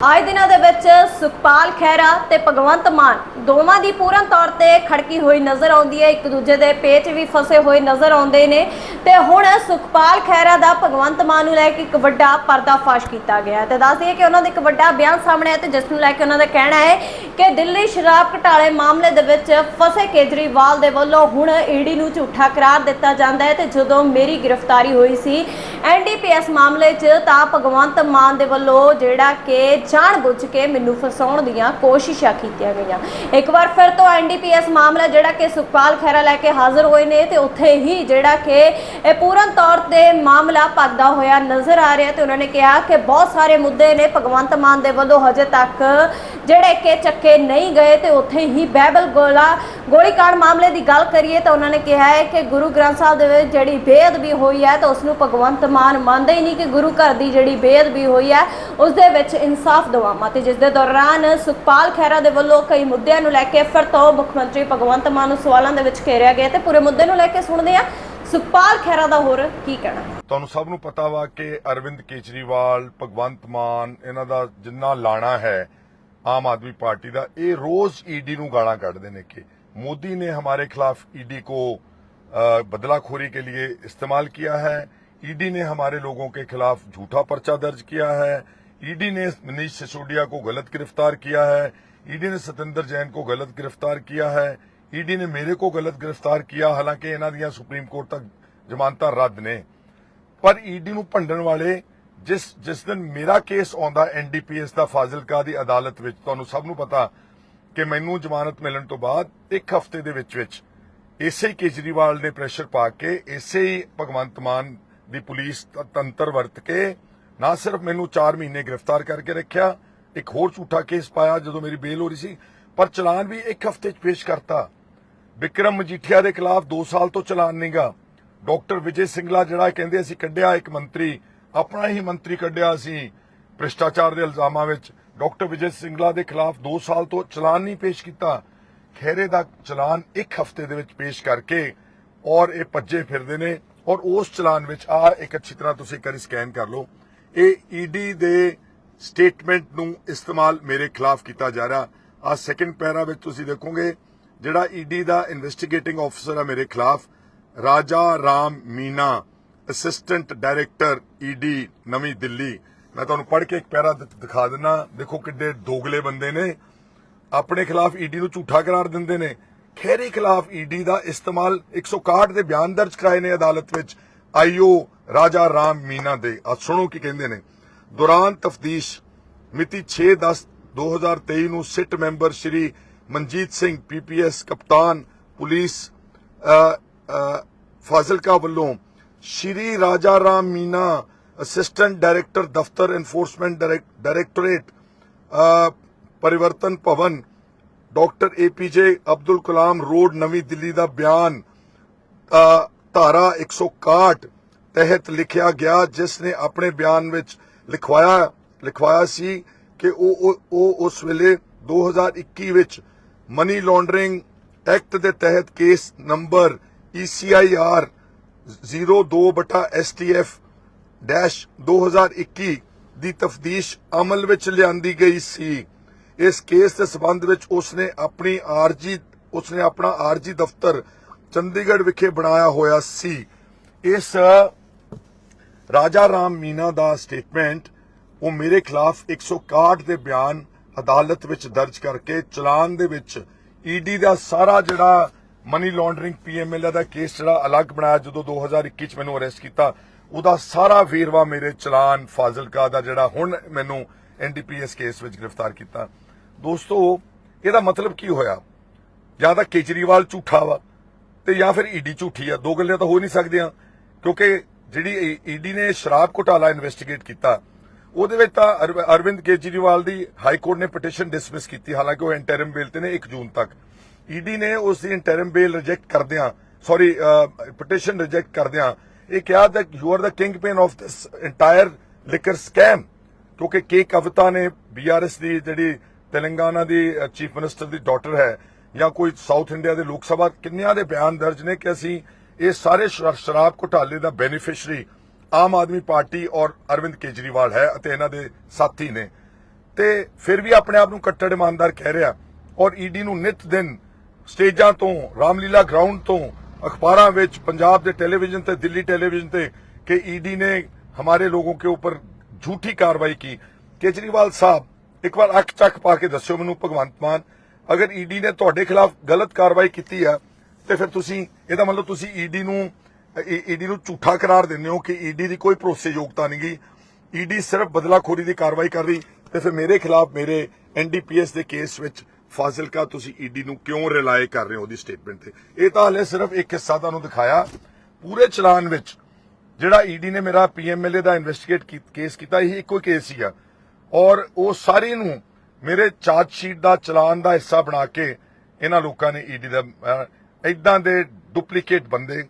ਆਏ ਦਿਨਾਂ ਦੇ ਵਿੱਚ ਸੁਖਪਾਲ ਖਹਿਰਾ ਤੇ ਭਗਵੰਤ ਮਾਨ ਦੋਵਾਂ ਦੀ ਪੂਰਨ ਤੌਰ ਤੇ ਖੜਕੀ ਹੋਈ ਨਜ਼ਰ ਆਉਂਦੀ ਹੈ। ਇੱਕ ਦੂਜੇ ਦੇ ਪੇਚ ਵੀ ਫਸੇ ਹੋਏ ਨਜ਼ਰ ਆਉਂਦੇ ਨੇ ਤੇ ਹੁਣ ਸੁਖਪਾਲ ਖਹਿਰਾ ਦਾ ਭਗਵੰਤ ਮਾਨ ਨੂੰ ਲੈ ਕੇ ਇੱਕ ਵੱਡਾ ਪਰਦਾਫਾਸ਼ ਕੀਤਾ ਗਿਆ ਹੈ। ਤੇ ਦੱਸ ਦਈਏ ਕਿ ਉਹਨਾਂ ਦਾ ਇੱਕ ਵੱਡਾ ਬਿਆਨ ਸਾਹਮਣੇ ਆਇਆ ਤੇ ਜਿਸ ਨੂੰ ਲੈ ਕੇ ਉਹਨਾਂ ਦਾ ਕਹਿਣਾ ਹੈ ਕਿ ਦਿੱਲੀ ਸ਼ਰਾਬ ਘਟਾਲੇ ਮਾਮਲੇ ਦੇ ਵਿੱਚ ਫਸੇ ਕੇਜਰੀਵਾਲ ਦੇ ਵੱਲੋਂ ਹੁਣ ਈਡੀ ਨੂੰ ਝੂਠਾ ਕਰਾਰ ਦਿੱਤਾ ਜਾਂਦਾ ਹੈ ਤੇ ਜਦੋਂ ਮੇਰੀ ਗ੍ਰਿਫਤਾਰੀ ਹੋਈ ਸੀ ਐਨਡੀਪੀਐਸ ਮਾਮਲੇ 'ਚ ਤਾਂ ਭਗਵੰਤ ਮਾਨ ਦੇ ਵੱਲੋਂ ਜਿਹੜਾ ਕਿ ਜਾਣਬੁੱਝ ਕੇ ਮੈਨੂੰ ਫਸਾਉਣ ਦੀਆਂ ਕੋਸ਼ਿਸ਼ਾਂ ਕੀਤੀਆਂ ਗਈਆਂ। ਇੱਕ ਵਾਰ ਫਿਰ ਤੋਂ ਐਨਡੀਪੀਐਸ ਮਾਮਲਾ ਜਿਹੜਾ ਕਿ ਸੁਖਪਾਲ ਖਹਿਰਾ ਲੈ ਕੇ ਹਾਜ਼ਰ ਹੋਏ ਨੇ ਤੇ ਉੱਥੇ ਹੀ ਜਿਹੜਾ ਕਿ ਇਹ ਪੂਰਨ ਤੌਰ ਤੇ ਮਾਮਲਾ ਭਗਦਾ ਹੋਇਆ ਨਜ਼ਰ ਆ ਰਿਹਾ ਤੇ ਉਹਨਾਂ ਨੇ ਕਿਹਾ ਕਿ ਬਹੁਤ ਸਾਰੇ ਮੁੱਦੇ ਨੇ। ਭਗਵੰਤ ਮਾਨ ਦੇ ਵੱਲੋਂ ਹਜੇ ਤੱਕ ਜਿਹੜੇ ਕਿ ਚੱਕੇ ਨਹੀਂ ਗਏ ਤੇ ਉੱਥੇ ਹੀ ਬਹਿਬਲ ਗੋਲਾ ਗੋਲੀकांड ਮਾਮਲੇ ਦੀ ਗੱਲ ਕਰੀਏ ਤਾਂ ਉਹਨਾਂ ਨੇ ਕਿਹਾ ਹੈ ਕਿ ਗੁਰੂ ਗ੍ਰੰਥ ਸਾਹਿਬ ਦੇ ਵਿੱਚ ਜਿਹੜੀ ਬੇਅਦਬੀ ਹੋਈ ਹੈ ਤਾਂ ਉਸ ਨੂੰ ਭਗਵੰਤ ਮਾਨ ਮੰਨਦੇ ਹੀ ਨਹੀਂ ਕਿ ਗੁਰੂ ਘਰ ਦੀ ਜਿਹੜੀ ਬੇਅਦਬੀ ਹੋਈ ਹੈ, ਉਸ ਦੇ ਵਿੱਚ ਇਨਸਾਫ ਦਵਾਵਾਂ ਤੇ ਜਿਸ ਦੇ ਦੌਰਾਨ ਸੁਖਪਾਲ ਖਹਿਰਾ ਦੇ ਵੱਲੋਂ ਕਈ ਮੁੱਦਿਆਂ ਨੂੰ ਲੈ ਕੇ ਫਿਰ ਤੋਂ ਮੁੱਖ ਮੰਤਰੀ ਭਗਵੰਤ ਮਾਨ ਨੂੰ ਸਵਾਲਾਂ ਦੇ ਵਿੱਚ ਘੇਰਿਆ ਗਿਆ ਤੇ ਪੂਰੇ ਮੁੱਦੇ ਨੂੰ ਲੈ ਕੇ ਸੁਣਦੇ ਹਾਂ। ਸੁਖਪਾਲ ਖਹਿਰਾ ਦਾ ਹੋਰ ਕੀ ਕਹਿਣਾ? ਤੁਹਾਨੂੰ ਸਭ ਨੂੰ ਪਤਾ ਵਾ ਕਿ ਅਰਵਿੰਦ ਕੇਜਰੀਵਾਲ, ਭਗਵੰਤ ਮਾਨ, ਇਹਨਾਂ ਦਾ ਜਿੰਨਾ ਲਾਣਾ ਹੈ ਆਮ आदमी पार्टी ਦਾ ਇਹ ਰੋਜ਼ ਈਡੀ ਨੂੰ ਗਾਲਾਂ ਕੱਢਦੇ ਨੇ ਕਿ मोदी ने हमारे खिलाफ ईडी को बदलाखोरी के लिए इस्तेमाल किया है ईडी ने हमारे लोगों के खिलाफ झूठा पर्चा दर्ज किया है ईडी ने मनीष सिसोदिया को गलत गिरफ्तार किया है ईडी ने सतेंद्र जैन को गलत गिरफ्तार किया है ईडी ने मेरे को गलत गिरफ्तार किया ਹਾਲਾਂਕਿ ਇਹਨਾਂ ਦੀਆਂ ਸੁਪਰੀਮ ਕੋਰਟ ਤੱਕ ਜ਼ਮਾਨਤਾਂ ਰੱਦ ਨੇ ਪਰ ਈਡੀ ਨੂੰ ਭੰਡਣ ਵਾਲੇ ਜਿਸ ਜਿਸ ਦਿਨ ਮੇਰਾ ਕੇਸ ਆਉਂਦਾ ਐਨਡੀਪੀਐਸ ਦਾ ਫਾਜ਼ਿਲਕਾ ਦੀ ਅਦਾਲਤ ਵਿੱਚ, ਤੁਹਾਨੂੰ ਸਭ ਨੂੰ ਪਤਾ ਕਿ ਮੈਨੂੰ ਜ਼ਮਾਨਤ ਮਿਲਣ ਤੋਂ ਬਾਅਦ ਇੱਕ ਹਫ਼ਤੇ ਦੇ ਵਿੱਚ ਵਿੱਚ ਇਸੇ ਕੇਜਰੀਵਾਲ ਨੇ ਪ੍ਰੈਸ਼ਰ ਪਾ ਕੇ ਇਸੇ ਹੀ ਭਗਵੰਤ ਮਾਨ ਦੀ ਪੁਲਿਸ ਤੰਤਰ ਵਰਤ ਕੇ ਨਾ ਸਿਰਫ ਮੈਨੂੰ 4 ਮਹੀਨੇ ਗ੍ਰਿਫਤਾਰ ਕਰਕੇ ਰੱਖਿਆ, ਇੱਕ ਹੋਰ ਝੂਠਾ ਕੇਸ ਪਾਇਆ ਜਦੋਂ ਮੇਰੀ ਬੇਲ ਹੋ ਰਹੀ ਸੀ, ਪਰ ਚਲਾਨ ਵੀ ਇੱਕ ਹਫ਼ਤੇ 'ਚ ਪੇਸ਼ ਕਰਤਾ। ਵਿਕਰਮ ਮਜੀਠੀਆ ਦੇ ਖਿਲਾਫ 2 ਸਾਲ ਤੋਂ ਚਲਾਨ ਨਹੀਂਗਾ ਡਾਕਟਰ ਵਿਜੇ ਸਿੰਗਲਾ ਜਿਹੜਾ ਕਹਿੰਦੇ ਅਸੀਂ ਕੱਢਿਆ ਇੱਕ ਮੰਤਰੀ ਆਪਣਾ ਹੀ ਮੰਤਰੀ ਕੱਢਿਆ ਅਸੀਂ ਭ੍ਰਿਸ਼ਟਾਚਾਰ ਦੇ ਇਲਜ਼ਾਮਾਂ ਵਿੱਚ। ਡਾਕਟਰ ਵਿਜੇ ਸਿੰਗਲਾ ਦੇ ਖਿਲਾਫ 2 ਸਾਲ ਤੋਂ ਚਲਾਨ ਨਹੀਂ ਪੇਸ਼ ਕੀਤਾ। ਖੈਰੇ ਦਾ ਚਲਾਨ ਇੱਕ ਹਫ਼ਤੇ ਦੇ ਵਿੱਚ ਪੇਸ਼ ਕਰਕੇ ਔਰ ਇਹ ਭੱਜੇ ਫਿਰਦੇ ਨੇ ਔਰ ਉਸ ਚਲਾਨ ਵਿੱਚ ਆ ਇੱਕ ਅੱਛੀ ਤਰ੍ਹਾਂ ਤੁਸੀਂ ਕਰੀ ਸਕੈਨ ਕਰ ਲਓ। ਇਹ ਈਡੀ ਦੇ ਸਟੇਟਮੈਂਟ ਨੂੰ ਇਸਤੇਮਾਲ ਮੇਰੇ ਖਿਲਾਫ ਕੀਤਾ ਜਾ ਰਿਹਾ। ਆ ਸੈਕੰਡ ਪੈਰਾ ਵਿੱਚ ਤੁਸੀਂ ਦੇਖੋਗੇ, ਜਿਹੜਾ ਈਡੀ ਦਾ ਇਨਵੈਸਟੀਗੇਟਿੰਗ ਆਫੀਸਰ ਆ ਮੇਰੇ ਖਿਲਾਫ, Raja Ram Meena. Assistant director ED ਨਵੀਂ ਦਿੱਲੀ। ਮੈਂ ਤੁਹਾਨੂੰ ਪੜ੍ਹ ਕੇ ਇੱਕ ਪੈਰਾ ਦਿਖਾ ਦਿੰਨਾ ਦੇਖੋ ਕਿੱਡੇ ਦੋਗਲੇ ਬੰਦੇ ਨੇ। ਆਪਣੇ ਖਿਲਾਫ ਈਡੀ ਨੂੰ ਝੂਠਾ ਕਰਾਰ ਦਿੰਦੇ ਨੇ। ਖੈਰੇ ਖਿਲਾਫ ਈਡੀ ਦਾ ਇਸਤੇਮਾਲ 161 ਦੇ ਬਿਆਨ ਦਰਜ ਕਰਾਏ ਨੇ ਅਦਾਲਤ ਵਿੱਚ। ਆਈਓ ਰਾਜਾ ਰਾਮ ਮੀਨਾ ਦੇ। ਆ ਸੁਣੋ ਕੀ ਕਹਿੰਦੇ ਨੇ। ਦੌਰਾਨ ਤਫਤੀਸ਼ ਮਿਤੀ 6/10/2023 ਨੂੰ SIT member Shri Manjit Singh PPS ਕਪਤਾਨ, ਪੁਲਿਸ ਫਾਜ਼ਿਲਕਾ ਵੱਲੋਂ ਸ਼੍ਰੀ ਰਾਜਾ ਰਾਮ ਮੀਨਾ ਅਸਿਸਟੈਂਟ ਡਾਇਰੈਕਟਰ ਦਫ਼ਤਰ enforcement directorate Parivartan Bhavan doctor APJ Abdul Kalam road ਨਵੀਂ ਦਿੱਲੀ ਦਾ ਬਿਆਨ ਅ, ਧਾਰਾ 161 ਤਹਿਤ ਲਿਖਿਆ ਗਿਆ ਜਿਸ ਨੇ ਆਪਣੇ ਬਿਆਨ ਵਿੱਚ ਲਿਖਵਾਇਆ ਲਿਖਵਾਇਆ ਸੀ ਕਿ ਉਹ ਉਹ- ਉਹ ਉਸ ਵੇਲੇ 2021 ਵਿੱਚ ਮਨੀ ਲਾਂਡਰਿੰਗ ਐਕਟ ਦੇ ਤਹਿਤ case number E ECIR 02/STF dash 2021 ਦੀ ਤਫਦੀਸ਼ ਅਮਲ ਵਿੱਚ ਲਿਆਂਦੀ ਗਈ ਸੀ। ਇਸ ਕੇਸ ਦੇ ਸਬੰਧ ਵਿੱਚ ਉਸਨੇ ਆਪਣੀ ਆਰਜੀ, ਉਸਨੇ ਆਪਣਾ ਆਰਜੀ ਦਫ਼ਤਰ ਚੰਡੀਗੜ੍ਹ ਵਿਖੇ ਬਣਾਇਆ ਹੋਇਆ ਸੀ। ਇਸ ਰਾਜਾ ਰਾਮ ਮੀਨਾ ਦਾ ਸਟੇਟਮੈਂਟ, ਉਹ ਮੇਰੇ ਖਿਲਾਫ 161 ਦੇ ਬਿਆਨ ਅਦਾਲਤ ਵਿੱਚ ਦਰਜ ਕਰਕੇ ਚਲਾਨ ਦੇ ਵਿੱਚ ਈਡੀ ਦਾ ਸਾਰਾ ਜਿਹੜਾ ਮਨੀ ਲਾਂਡਰਿੰਗ ਪੀਐਮਐਲ ਦਾ ਕੇਸ ਜਿਹੜਾ ਅਲੱਗ ਬਣਾਇਆ ਜਦੋਂ 2021 ਚ ਮੈਨੂੰ ਅਰੈਸਟ ਕੀਤਾ, ਉਹਦਾ ਸਾਰਾ ਵੇਰਵਾ ਮੇਰੇ ਚਲਾਨ ਫਾਜ਼ਿਲਕਾ ਦਾ ਜਿਹੜਾ ਹੁਣ ਮੈਨੂੰ ਐਨਡੀਪੀਐਸ ਕੇਸ ਵਿੱਚ ਗ੍ਰਿਫਤਾਰ ਕੀਤਾ। ਦੋਸਤੋ, ਇਹਦਾ ਮਤਲਬ ਕੀ ਹੋਇਆ? ਜਾਂ ਤਾਂ ਕੇਜਰੀਵਾਲ ਝੂਠਾ ਵਾ ਤੇ ਜਾਂ ਫਿਰ ਈਡੀ ਝੂਠੀ ਆ। ਦੋ ਗੱਲਾਂ ਤਾਂ ਹੋ ਨਹੀਂ ਸਕਦੀਆਂ, ਕਿਉਂਕਿ ਜਿਹੜੀ ਈਡੀ ਨੇ ਸ਼ਰਾਬ ਘੁਟਾਲਾ ਇਨਵੈਸਟੀਗੇਟ ਕੀਤਾ, ਉਹਦੇ ਵਿੱਚ ਤਾਂ ਅਰਵਿੰਦ ਕੇਜਰੀਵਾਲ ਦੀ ਹਾਈ ਕੋਰਟ ਨੇ ਪਟੀਸ਼ਨ ਡਿਸਮਿਸ ਕੀਤੀ। ਹਾਲਾਂਕਿ ਉਹ ਇੰਟਰਮ ਬੇਲ ਤੇ ਨੇ 1 ਜੂਨ ਤੱਕ। ਈਡੀ ਨੇ ਉਸ ਦੀ ਇੰਟਰਮ ਬੇਲ ਰਿਜੈਕਟ ਕਰਦਿਆਂ ਸੌਰੀ ਪਟੀਸ਼ਨ ਰਿਜੈਕਟ ਕਰਦਿਆਂ, ਇਹ ਕਿਹਾ that you are the kingpin of this entire liquor scam ਕਿਉਂਕਿ ਕੇ ਕਵਿਤਾ ਨੇ ਬੀਆਰਐਸ ਦੀ ਜਿਹੜੀ ਤੇਲੰਗਾਨਾ ਦੀ ਚੀਫ ਮਿਨਿਸਟਰ ਦੀ ਡਾਟਰ ਹੈ, ਜਾਂ ਕੋਈ ਸਾਊਥ ਇੰਡੀਆ ਦੇ ਲੋਕ ਸਭਾ, ਕਿੰਨਿਆਂ ਦੇ ਬਿਆਨ ਦਰਜ ਨੇ ਕਿ ਅਸੀਂ ਇਹ ਸਾਰੇ ਸ਼ਰਾਬ ਘੁਟਾਲੇ ਦਾ ਬੈਨੀਫੀਸ਼ਰੀ ਆਮ ਆਦਮੀ ਪਾਰਟੀ ਔਰ ਅਰਵਿੰਦ ਕੇਜਰੀਵਾਲ ਹੈ ਅਤੇ ਇਹਨਾਂ ਦੇ ਸਾਥੀ ਨੇ। ਤੇ ਫਿਰ ਵੀ ਆਪਣੇ ਆਪ ਨੂੰ ਕੱਟੜ ਇਮਾਨਦਾਰ ਕਹਿ ਰਿਹਾ ਔਰ ਈਡੀ ਨੂੰ ਨਿਤ ਦਿਨ ਸਟੇਜਾਂ ਤੋਂ ਰਾਮਲੀਲਾ ਗਰਾਊਂਡ ਤੋਂ ਅਖਬਾਰਾਂ ਵਿੱਚ ਪੰਜਾਬ ਦੇ ਟੈਲੀਵਿਜ਼ਨ ਤੇ ਦਿੱਲੀ ਟੈਲੀਵਿਜ਼ਨ ਤੇ ਕਿ ईडी ने हमारे लोगों के ऊपर झूठी कार्रवाई की केजरीवाल साहब एक ਵਾਰ ਅੱਖ ਚੱਕ ਪਾ ਕੇ ਦੱਸਿਓ ਮੈਨੂੰ ਭਗਵੰਤ ਮਾਨ ਅਗਰ ਈਡੀ ਨੇ ਤੁਹਾਡੇ ਖਿਲਾਫ ਗਲਤ ਕਾਰਵਾਈ ਕੀਤੀ ਆ ਤੇ ਫਿਰ ਤੁਸੀਂ ਇਹਦਾ ਮਤਲਬ ਤੁਸੀਂ ਈਡੀ ਨੂੰ ਈਡੀ ਨੂੰ ਝੂਠਾ ਕਰਾਰ ਦਿੰਦੇ ਹੋ ਕਿ ਈਡੀ ਦੀ ਕੋਈ ਭਰੋਸੇਯੋਗਤਾ ਨਹੀਂ ਗਈ ਈਡੀ ਸਿਰਫ ਬਦਲਾਖੋਰੀ ਦੀ ਕਾਰਵਾਈ ਕਰ ਰਹੀ ਤੇ ਫਿਰ ਮੇਰੇ ਖਿਲਾਫ ਮੇਰੇ ਐਨਡੀਪੀਐਸ ਦੇ ਕੇਸ ਵਿੱਚ ਫਾਜ਼ਿਲਕਾ ਤੁਸੀਂ ਈਡੀ ਨੂੰ ਕਿਉਂ ਰਿਲਾਈ ਕਰ ਰਹੇ ਹੋ ਉਹਦੀ ਸਟੇਟਮੈਂਟ ਤੇ? ਇਹ ਤਾਂ ਹਲੇ ਸਿਰਫ ਇੱਕ ਹਿੱਸਾ ਤੁਹਾਨੂੰ ਦਿਖਾਇਆ। ਪੂਰੇ ਚਲਾਨ ਵਿੱਚ ਜਿਹੜਾ ਈਡੀ ਨੇ ਮੇਰਾ ਪੀਐਮਐਲਏ ਦਾ ਇਨਵੈਸਟੀਗੇਟ ਕੇਸ ਕੀਤਾ, ਇਹ ਇੱਕੋ ਕੇਸ ਸੀਗਾ। ਔਰ ਉਹ ਸਾਰੇ ਨੂੰ ਮੇਰੇ ਚਾਰਜ ਸ਼ੀਟ ਦਾ ਚਲਾਨ ਦਾ ਹਿੱਸਾ ਬਣਾ ਕੇ ਇਹਨਾਂ ਲੋਕਾਂ ਨੇ ਈਡੀ ਦਾ ਇਦਾਂ ਦੇ ਡੁਪਲੀਕੇਟ ਬੰਦੇ,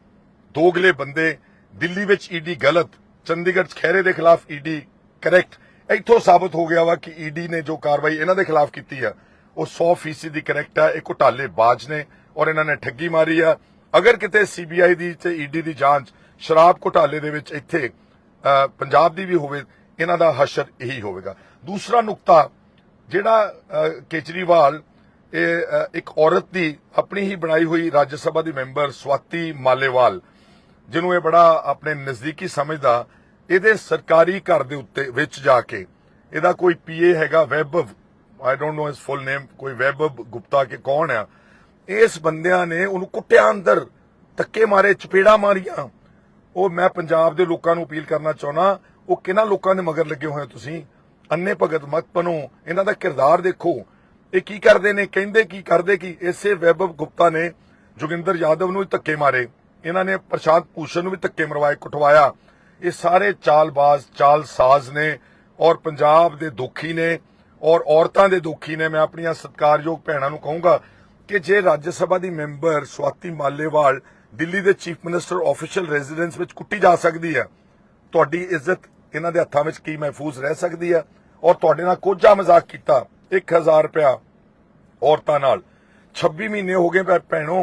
ਦੋਗਲੇ ਬੰਦੇ, ਦਿੱਲੀ ਵਿੱਚ ਈਡੀ ਗਲਤ, ਚੰਡੀਗੜ੍ਹ 'ਚ ਖਹਿਰੇ ਦੇ ਖਿਲਾਫ ਈਡੀ ਕਰੈਕਟ ਇੱਥੋਂ ਸਾਬਤ ਹੋ ਗਿਆ ਵਾ ਕਿ ਈਡੀ ਨੇ ਜੋ ਕਾਰਵਾਈ ਇਹਨਾਂ ਦੇ ਖਿਲਾਫ ਕੀਤੀ ਆ। ਉਹ 100% ਦੀ ਕਰੈਕਟ ਆ, ਇਹ ਘੁਟਾਲੇ ਬਾਜ ਨੇ ਔਰ ਇਹਨਾਂ ਨੇ ਠੱਗੀ ਮਾਰੀ ਆ। ਅਗਰ ਕਿਤੇ ਸੀਬੀਆਈ ਦੀ ਤੇ ਈਡੀ ਦੀ ਜਾਂਚ ਸ਼ਰਾਬ ਘੁਟਾਲੇ ਦੇ ਵਿੱਚ ਇੱਥੇ ਪੰਜਾਬ ਦੀ ਵੀ ਹੋਵੇ, ਇਹਨਾਂ ਦਾ ਹਸ਼ਰ ਇਹੀ ਹੋਵੇਗਾ। ਦੂਸਰਾ ਨੁਕਤਾ, ਜਿਹੜਾ ਕੇਜਰੀਵਾਲ, ਇਹ ਇੱਕ ਔਰਤ ਦੀ ਆਪਣੀ ਹੀ ਬਣਾਈ ਹੋਈ ਰਾਜ ਸਭਾ ਦੀ ਮੈਂਬਰ ਸਵਾਤੀ ਮਾਲੇਵਾਲ, ਜਿਹਨੂੰ ਇਹ ਬੜਾ ਆਪਣੇ ਨਜ਼ਦੀਕੀ ਸਮਝਦਾ, ਇਹਦੇ ਸਰਕਾਰੀ ਘਰ ਦੇ ਉੱਤੇ ਵਿੱਚ ਜਾ ਕੇ, ਇਹਦਾ ਕੋਈ ਪੀਏ ਹੈਗਾ ਵੈਭਵ ਆਈ ਡੋਨਟ ਨੋ ਹਿਸ ਫੁੱਲ ਨੇਮ ਕੋਈ ਵੈਭਵ ਗੁਪਤਾ ਕੇ ਕੌਣ ਆ, ਇਸ ਬੰਦਿਆਂ ਨੇ ਉਹਨੂੰ ਕੁੱਟਿਆ ਅੰਦਰ, ਧੱਕੇ ਮਾਰੇ, ਚਪੇੜਾ ਮਾਰੀਆਂ। ਉਹ ਮੈਂ ਪੰਜਾਬ ਦੇ ਲੋਕਾਂ ਨੂੰ ਅਪੀਲ ਕਰਨਾ ਚਾਹੁੰਦਾ, ਉਹ ਕਿਹਨਾਂ ਲੋਕਾਂ ਦੇ ਮਗਰ ਲੱਗੇ ਹੋਏ ਤੁਸੀਂ? ਅੰਨੇ ਭਗਤ ਮਤ ਬਣੋ, ਇਹਨਾਂ ਦਾ ਕਿਰਦਾਰ ਦੇਖੋ। ਇਹ ਕੀ ਕਰਦੇ ਨੇ, ਕਹਿੰਦੇ ਕੀ, ਕਰਦੇ ਕੀ? ਇਸੇ ਵੈਭਵ ਗੁਪਤਾ ਨੇ ਜੋਗਿੰਦਰ ਯਾਦਵ ਨੂੰ ਵੀ ਧੱਕੇ ਮਾਰੇ। ਇਹਨਾਂ ਨੇ ਪ੍ਰਸ਼ਾਂਤ ਭੂਸ਼ਣ ਨੂੰ ਵੀ ਧੱਕੇ ਮਰਵਾਏ, ਕੁਟਵਾਇਆ। ਇਹ ਸਾਰੇ ਚਾਲਬਾਜ਼, ਚਾਲਸਾਜ਼ ਨੇ ਔਰ ਪੰਜਾਬ ਦੇ ਦੁਖੀ ਨੇ। ਔਰ ਔਰਤਾਂ ਦੇ ਦੁਖੀ ਨੇ, ਮੈਂ ਆਪਣੀਆਂ ਸਤਿਕਾਰਯੋਗ ਭੈਣਾਂ ਨੂੰ ਕਹੂੰਗਾ ਕਿ ਜੇ ਰਾਜ ਸਭਾ ਦੀ ਮੈਂਬਰ ਸਵਾਤੀ ਮਾਲੇਵਾਲ ਦਿੱਲੀ ਦੇ ਚੀਫ ਮਿਨਿਸਟਰ ਆਫੀਸ਼ੀਅਲ ਰੈਜ਼ੀਡੈਂਸ ਵਿੱਚ ਕੁੱਟੀ ਜਾ ਸਕਦੀ ਹੈ, ਤੁਹਾਡੀ ਇੱਜ਼ਤ ਇਹਨਾਂ ਦੇ ਹੱਥਾਂ ਵਿੱਚ ਕੀ ਮਹਿਫੂਜ਼ ਰਹਿ ਸਕਦੀ ਹੈ? ਔਰ ਤੁਹਾਡੇ ਨਾਲ ਕੋਝਾ ਮਜ਼ਾਕ ਕੀਤਾ 1000 ਰੁਪਇਆ ਔਰਤਾਂ ਨਾਲ। 26 ਮਹੀਨੇ ਹੋ ਗਏ ਭੈਣੋ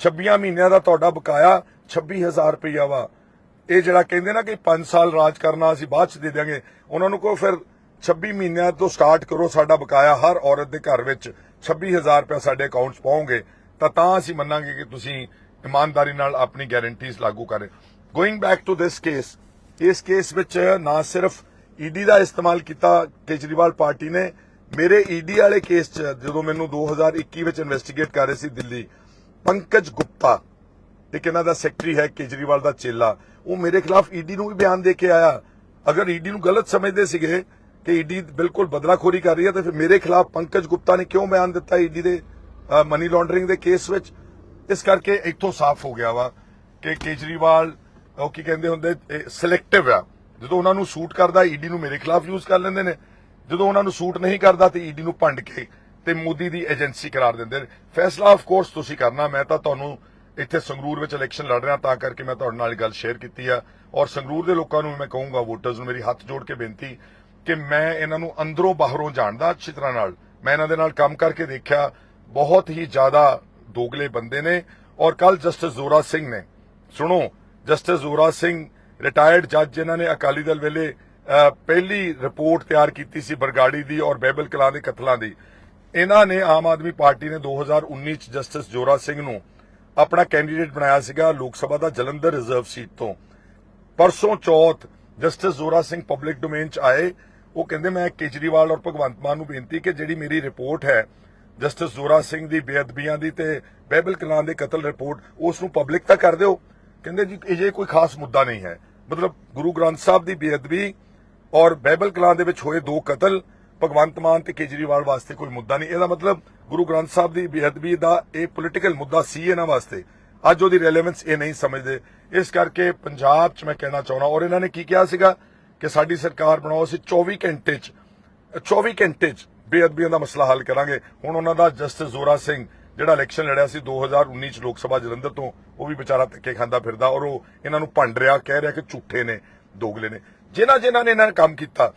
26 ਮਹੀਨਿਆਂ ਦਾ ਤੁਹਾਡਾ ਬਕਾਇਆ 26000 ਰੁਪਇਆ ਵਾ। ਇਹ ਜਿਹੜਾ ਕਹਿੰਦੇ ਨਾ ਕਿ 5 ਸਾਲ ਰਾਜ ਕਰਨਾ ਅਸੀਂ ਬਾਅਦ ਚ ਦੇ ਦਿਆਂਗੇ, ਉਹਨਾਂ ਨੂੰ ਕਹੋ ਫਿਰ 26 ਮਹੀਨਿਆਂ ਤੋਂ ਸਟਾਰਟ ਕਰੋ ਸਾਡਾ ਬਕਾਇਆ ਹਰ ਔਰਤ ਦੇ ਘਰ ਵਿੱਚ 26000 ਰੁਪਇਆ ਸਾਡੇ ਅਕਾਊਂਟਸ ਪਾਉਂਗੇ ਤਾਂ ਤਾਂ ਅਸੀਂ ਮੰਨਾਂਗੇ ਕਿ ਤੁਸੀਂ ਇਮਾਨਦਾਰੀ ਨਾਲ ਆਪਣੀ ਗਾਰੰਟੀਜ਼ ਲਾਗੂ ਕਰੇ going back to this case ਇਸ ਕੇਸ ਵਿੱਚ ਨਾ ਸਿਰਫ ਈਡੀ ਦਾ ਇਸਤੇਮਾਲ ਕੀਤਾ ਕੇਜਰੀਵਾਲ ਪਾਰਟੀ ਨੇ, ਮੇਰੇ ਈਡੀ ਵਾਲੇ ਕੇਸ 'ਚ ਜਦੋਂ ਮੈਨੂੰ 2021 ਵਿੱਚ ਇਨਵੈਸਟੀਗੇਟ ਕਰ ਰਹੇ ਸੀ ਦਿੱਲੀ, ਪੰਕਜ ਗੁਪਤਾ, ਇੱਕ ਇਹਨਾਂ ਦਾ ਸੈਕਟਰੀ ਹੈ ਕੇਜਰੀਵਾਲ ਦਾ ਚੇਲਾ, ਉਹ ਮੇਰੇ ਖਿਲਾਫ ਈਡੀ ਨੂੰ ਵੀ ਬਿਆਨ ਦੇ ਕੇ ਆਇਆ। ਅਗਰ ਈਡੀ ਨੂੰ ਗਲਤ ਸਮਝਦੇ ਸੀਗੇ ਕਿ ਈਡੀ ਬਿਲਕੁਲ ਬਦਲਾਖੋਰੀ ਕਰ ਰਹੀ ਹੈ ਤੇ ਫਿਰ ਮੇਰੇ ਖਿਲਾਫ ਪੰਕਜ ਗੁਪਤਾ ਨੇ ਕਿਉਂ ਬਿਆਨ ਦਿੱਤਾ ਈਡੀ ਦੇ ਮਨੀ ਲਾਂਡਰਿੰਗ ਦੇ ਕੇਸ ਵਿੱਚ? ਇਸ ਕਰਕੇ ਇੱਥੋਂ ਸਾਫ਼ ਹੋ ਗਿਆ ਵਾ ਕਿ ਕੇਜਰੀਵਾਲ, ਉਹ ਕੀ ਕਹਿੰਦੇ ਹੁੰਦੇ ਸਿਲੈਕਟਿਵ ਆ। ਜਦੋਂ ਉਹਨਾਂ ਨੂੰ ਸੂਟ ਕਰਦਾ, ਈਡੀ ਨੂੰ ਮੇਰੇ ਖਿਲਾਫ ਯੂਜ਼ ਕਰ ਲੈਂਦੇ ਨੇ। ਜਦੋਂ ਉਹਨਾਂ ਨੂੰ ਸੂਟ ਨਹੀਂ ਕਰਦਾ, ਤੇ ਈਡੀ ਨੂੰ ਭੰਡ ਕੇ ਤੇ ਮੋਦੀ ਦੀ ਏਜੰਸੀ ਕਰਾਰ ਦਿੰਦੇ ਨੇ। ਫੈਸਲਾ ਆਫ ਕੋਰਸ ਤੁਸੀਂ ਕਰਨਾ, ਮੈਂ ਤਾਂ ਤੁਹਾਨੂੰ ਇੱਥੇ ਸੰਗਰੂਰ ਵਿੱਚ ਇਲੈਕਸ਼ਨ ਲੜ ਰਿਹਾ, ਤਾਂ ਕਰਕੇ ਮੈਂ ਤੁਹਾਡੇ ਨਾਲ ਗੱਲ ਸ਼ੇਅਰ ਕੀਤੀ ਆ। ਔਰ ਸੰਗਰੂਰ ਦੇ ਲੋਕਾਂ ਨੂੰ ਮੈਂ ਕਹੂੰਗਾ ਵੋਟਰਸ ਨੂੰ ਮੇਰੀ ਹੱਥ ਜੋੜ ਕੇ ਬੇਨਤੀ ਕਿ ਮੈਂ ਇਹਨਾਂ ਨੂੰ ਅੰਦਰੋਂ ਬਾਹਰੋਂ ਜਾਣਦਾ ਅੱਛੀ ਤਰ੍ਹਾਂ ਨਾਲ। ਮੈਂ ਇਹਨਾਂ ਦੇ ਨਾਲ ਕੰਮ ਕਰਕੇ ਦੇਖਿਆ, ਬਹੁਤ ਹੀ ਜ਼ਿਆਦਾ ਦੋਗਲੇ ਬੰਦੇ ਨੇ ਔਰ ਕੱਲ ਜਸਟਿਸ ਜ਼ੋਰਾ ਸਿੰਘ ਨੇ। ਸੁਣੋ, ਜਸਟਿਸ ਜ਼ੋਰਾ ਸਿੰਘ ਰਿਟਾਇਰਡ ਜੱਜ ਜਿਨ੍ਹਾਂ ਨੇ ਅਕਾਲੀ ਦਲ ਵੇਲੇ ਪਹਿਲੀ ਰਿਪੋਰਟ ਤਿਆਰ ਕੀਤੀ ਸੀ ਬਰਗਾੜੀ ਦੀ ਔਰ ਬੈਬਲ ਕਲਾਂ ਦੇ ਕਤਲਾਂ ਦੀ। ਇਹਨਾਂ ਨੇ ਆਮ ਆਦਮੀ ਪਾਰਟੀ ਨੇ 2019 ਚ ਜਸਟਿਸ ਜੋਰਾ ਸਿੰਘ ਨੂੰ ਆਪਣਾ ਕੈਂਡੀਡੇਟ ਬਣਾਇਆ ਸੀਗਾ ਲੋਕ ਸਭਾ ਦਾ ਜਲੰਧਰ ਰਿਜ਼ਰਵ ਸੀਟ ਤੋਂ। ਪਰਸੋਂ ਚੌਥ justice Zora Singh public domain ਚ ਆਏ। ਉਹ ਕਹਿੰਦੇ, ਮੈਂ ਕੇਜਰੀਵਾਲ ਔਰ ਭਗਵੰਤ ਮਾਨ ਨੂੰ ਬੇਨਤੀ ਕਿ ਜਿਹੜੀ ਮੇਰੀ ਰਿਪੋਰਟ ਹੈ, ਜਸਟਿਸ ਜ਼ੋਰਾ ਸਿੰਘ ਦੀ ਬੇਅਦਬੀਆਂ ਦੀ ਤੇ ਬਹਿਬਲ ਕਲਾਂ ਦੇ ਕਤਲ ਰਿਪੋਰਟ, ਉਸ ਨੂੰ ਪਬਲਿਕ ਤਾਂ ਕਰ ਦਿਓ। ਕਹਿੰਦੇ, ਜੀ, ਇਹ ਕੋਈ ਖਾਸ ਮੁੱਦਾ ਨਹੀਂ ਹੈ। ਮਤਲਬ ਗੁਰੂ ਗ੍ਰੰਥ ਸਾਹਿਬ ਦੀ ਬੇਅਦਬੀ ਔਰ ਬਹਿਬਲ ਕਲਾਂ ਦੇ ਵਿੱਚ ਹੋਏ ਦੋ ਕਤਲ, ਭਗਵੰਤ ਮਾਨ ਤੇ ਕੇਜਰੀਵਾਲ ਵਾਸਤੇ ਕੋਈ ਮੁੱਦਾ ਨਹੀਂ। ਇਹਦਾ ਮਤਲਬ ਗੁਰੂ ਗ੍ਰੰਥ ਸਾਹਿਬ ਦੀ ਬੇਅਦਬੀ ਦਾ ਇਹ ਪੋਲਿਟੀਕਲ ਮੁੱਦਾ ਸੀ ਇਹਨਾਂ ਵਾਸਤੇ। ਅੱਜ ਉਹਦੀ ਰੈਲੇਵੈਂਸ ਇਹ ਨਹੀਂ ਸਮਝਦੇ। ਇਸ ਕਰਕੇ ਪੰਜਾਬ 'ਚ ਮੈਂ ਕਹਿਣਾ ਚਾਹੁੰਦਾ ਔਰ ਇਹਨਾਂ ਨੇ ਕੀ ਕਿਹਾ ਸੀਗਾ? ਕਿ ਸਾਡੀ ਸਰਕਾਰ ਬਣਾਓ, ਅਸੀਂ 24 ਘੰਟੇ 'ਚ 24 ਘੰਟੇ 'ਚ ਬੇਅਦਬੀਆਂ ਦਾ ਮਸਲਾ ਹੱਲ ਕਰਾਂਗੇ। ਹੁਣ ਉਹਨਾਂ ਦਾ ਜਸਟਿਸ ਜ਼ੋਰਾ ਸਿੰਘ, ਜਿਹੜਾ ਇਲੈਕਸ਼ਨ ਲੜਿਆ ਸੀ 2019 ਚ ਲੋਕ ਸਭਾ ਜਲੰਧਰ ਤੋਂ, ਉਹ ਵੀ ਵਿਚਾਰਾ ਧੱਕੇ ਖਾਂਦਾ ਫਿਰਦਾ ਔਰ ਉਹ ਇਹਨਾਂ ਨੂੰ ਭੰਡ ਰਿਹਾ, ਕਹਿ ਰਿਹਾ ਕਿ ਝੂਠੇ ਨੇ, ਦੋਗਲੇ ਨੇ। ਜਿਨ੍ਹਾਂ ਜਿਨ੍ਹਾਂ ਨੇ ਇਹਨਾਂ ਨੇ ਕੰਮ ਕੀਤਾ